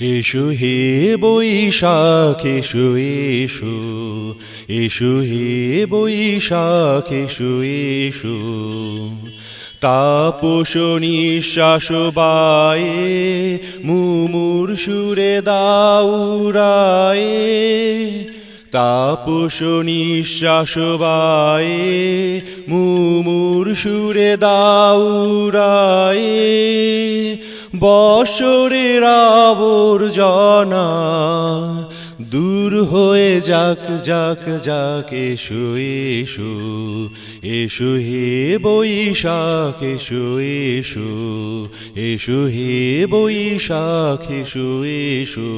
এসো হে বৈশাখ, এসো এসো। এসো হে বৈশাখ, এসো এসো। তাপস বায়ে, মুমুর সুরে দাউরায়ে তাপস নিঃশ্বাস বায়ে, মুমুর সুরে দাউরায়ে বছরের আবর্জনা দূর হয়ে যাক যাক যাক, এসো এসো এসো হে বৈশাখ, এসো এসো এসো হে বৈশাখ, এসো এসো।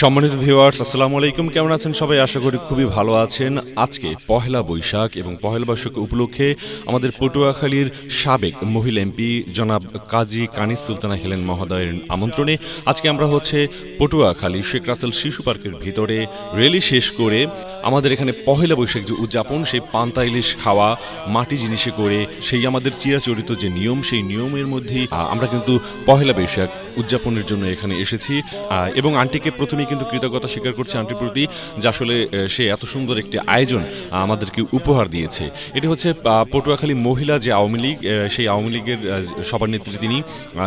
সম্মানিত ভিউয়ার্স আসসালামু আলাইকুম। কেমন আছেন সবাই? আশা করি খুবই ভালো আছেন। আজকে পহেলা বৈশাখ এবং পহেলা বৈশাখ উপলক্ষে আমাদের পটুয়াখালীর সাবেক মহিলা এমপি জনাব কাজী কানিস সুলতানা হেলেন মহোদয়ের আমন্ত্রণে আজকে আমরা হচ্ছে পটুয়াখালী শেখ রাসেল শিশু পার্কের ভিতরে রেলি শেষ করে আমাদের এখানে পহেলা বৈশাখ যে উদযাপন, সেই পান্তা ইলিশ খাওয়া, মাটি জিনিসে করে, সেই আমাদের চিরাচরিত যে নিয়ম, সেই নিয়মের মধ্যেই আমরা কিন্তু পহেলা বৈশাখ উদযাপনের জন্য এখানে এসেছি। এবং এবং আন্টিকে প্রথমেই কিন্তু কৃতজ্ঞতা স্বীকার করছি আন্টির প্রতি যে আসলে সে এত সুন্দর একটি আয়োজন আমাদেরকে উপহার দিয়েছে। এটি হচ্ছে পটুয়াখালী মহিলা যে আওয়ামী লীগ সেই আওয়ামী লীগের সবার নেত্রী তিনি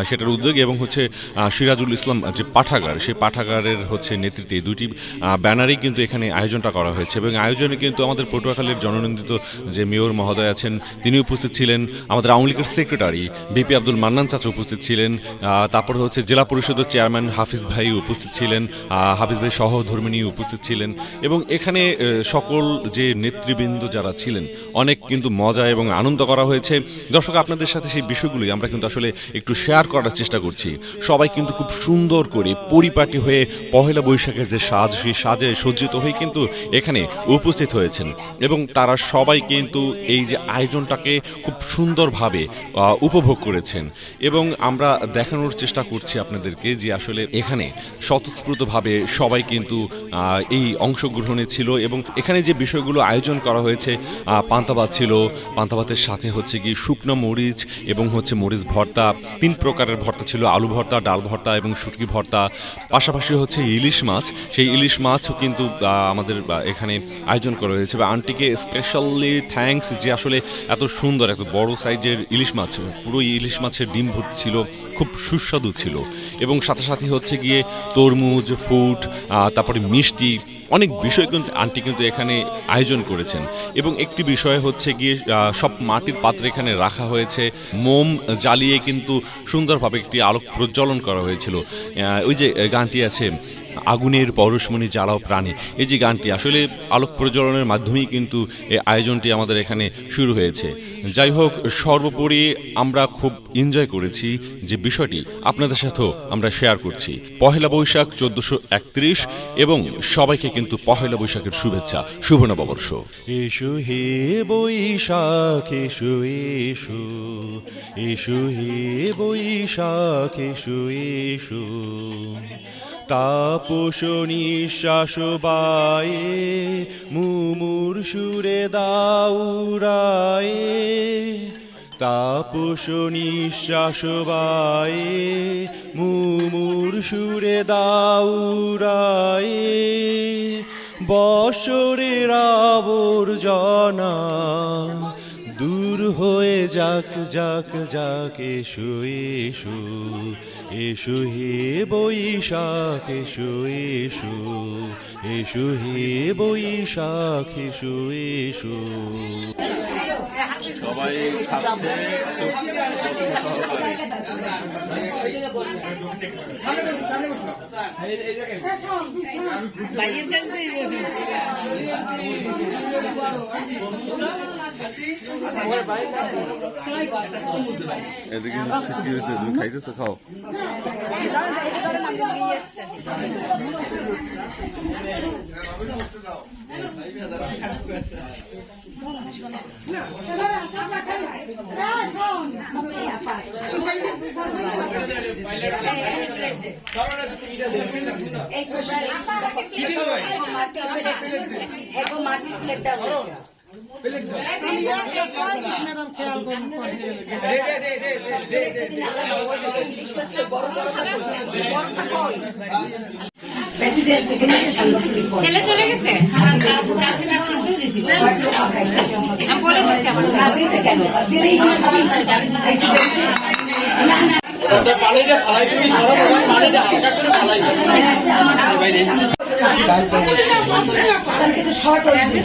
সেটার উদ্যোগ এবং হচ্ছে সিরাজুল ইসলাম যে পাঠাগার সেই পাঠাগারের হচ্ছে নেতৃত্বে আহ, ব্যানারেই কিন্তু এখানে আয়োজনটা করা হয়েছে এবং আয়োজনে কিন্তু আমাদের পটুয়াখালীর জননন্দিত যে মেয়র মহোদয় আছেন তিনি উপস্থিত ছিলেন আমাদের আওয়ামী লীগের সেক্রেটারি বিপি আব্দুল মান্নান চাচা উপস্থিত ছিলেন তারপর হচ্ছে জেলা পরিষদের চেয়ারম্যান হাফিজ ভাই উপস্থিত ছিলেন হাফিজ ভাই সহধর্মিনী উপস্থিত ছিলেন এবং এখানে সকল যে নেতৃবৃন্দ যারা ছিলেন, অনেক কিন্তু মজা এবং আনন্দ করা হয়েছে। দর্শক, আপনাদের সাথে সেই বিষয়গুলি আমরা কিন্তু আসলে একটু শেয়ার করার চেষ্টা করছি। সবাই কিন্তু খুব সুন্দর করে পরিপাটি হয়ে পহেলা বৈশাখের যে সাজ, সেই সাজে সজ্জিত হয়ে কিন্তু এখানে উপস্থিত হয়েছেন। এবং তারা সবাই কিন্তু এই যে আয়োজনটাকে খুব সুন্দরভাবে উপভোগ করেছেন। এবং আমরা দেখানোর চেষ্টা করছি আপনাদেরকে যে আসলে এখানে স্বতঃস্ফূর্তভাবে সবাই কিন্তু এই অংশগ্রহণে ছিল এবং এখানে যে বিষয়গুলো আয়োজন করা হয়েছে পান্তাভাত ছিল পান্তাভাতের সাথে হচ্ছে কি শুকনো মরিচ এবং হচ্ছে মরিচ ভর্তা, তিন প্রকারের ভর্তা ছিল, আলু ভর্তা, ডাল ভর্তা এবং শুটকি ভর্তা। পাশাপাশি হচ্ছে ইলিশ মাছ, সেই ইলিশ মাছও কিন্তু আমাদের এখানে আয়োজন করা হয়েছে। বা আন্টিকে স্পেশালি থ্যাঙ্কস যে আসলে এত সুন্দর, এত বড় সাইজের ইলিশ মাছ পুরো ইলিশ মাছের ডিম ভর্তি ছিল, খুব সুস্বাদু ছিল। এবং সাথে সাথে হচ্ছে গিয়ে তরমুজ ফুড আহ, তারপরে মিষ্টি অনেক বিষয় কিন্তু আন্টি কিন্তু এখানে আয়োজন করেছেন। এবং একটি বিষয় হচ্ছে গিয়ে সব মাটির পাত্র এখানে রাখা হয়েছে। মোম জ্বালিয়ে কিন্তু সুন্দরভাবে একটি আলোক প্রজ্বলন করা হয়েছিল। ওই যে গানটি আছে আগুনের পরশমণি জ্বালাও প্রাণে। এই যে গানটি, আসলে আলোক প্রজ্বলনের মাধ্যমেই কিন্তু এই আয়োজনটি আমাদের এখানে শুরু হয়েছে। যাই হোক, সর্বোপরি আমরা খুব এনজয় করেছি যে বিষয়টি আপনাদের সাথেও আমরা শেয়ার করছি। পহেলা বৈশাখ চোদ্দশো একত্রিশ এবং সবাইকে কিন্তু পহেলা বৈশাখের শুভেচ্ছা, শুভ নববর্ষ। এসো হে বৈশাখ, এসো এসো। এসো হে বৈশাখ, এসো এসো। তাপস মুমুর সুরে দাউরায়ে তাপস মুমুর সুরে দাউরায়ে আবর্জনা দূর হয়ে যাক যাক যাক এসো এসো এসো হে বৈশাখ এসো এসো এসো হে বৈশাখ এসো এসো। সবাই খাচ্ছে সহকারে এদিকে হচ্ছে কি হয়েছে? তুমি খাইতেছো? খাও। মাটির প্লেটটা ম্যাডাম খেয়াল ছেলে চলে গেছে? না আমার মোবিলে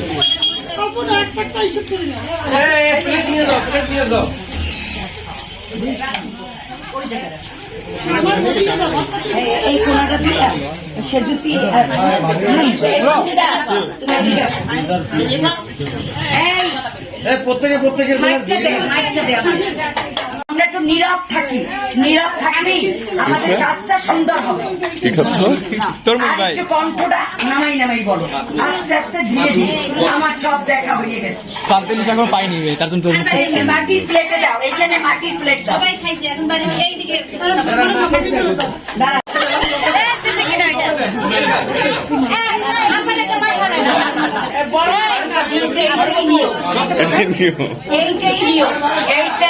দাও এই কোনাটা দিয়ে সে যদি প্রত্যেকে প্রত্যেকের মাইকটা দে মাইকটা দে আমাকে। আমরা একটু নীরব থাকি নীরব থাকলেই আমাদের কাজটা সুন্দর হবে ঠিক কি খাচ্ছ আর একটু কণ্ঠটা নামাই নামাই বলো আস্তে আস্তে ধীরে ধীরে আমার সব দেখা হয়ে গেছে পান্তেলি এখন পাইনি তার জন্য তরমুজ এই মাটির প্লেটে দাও এখানে মাটির প্লেট দাও সবাই খাইছে এখন বাড়ি দাঁড়া এই এইটাই নিয়ম এইটাই নিয়ম এইটাই নিয়ম যদিও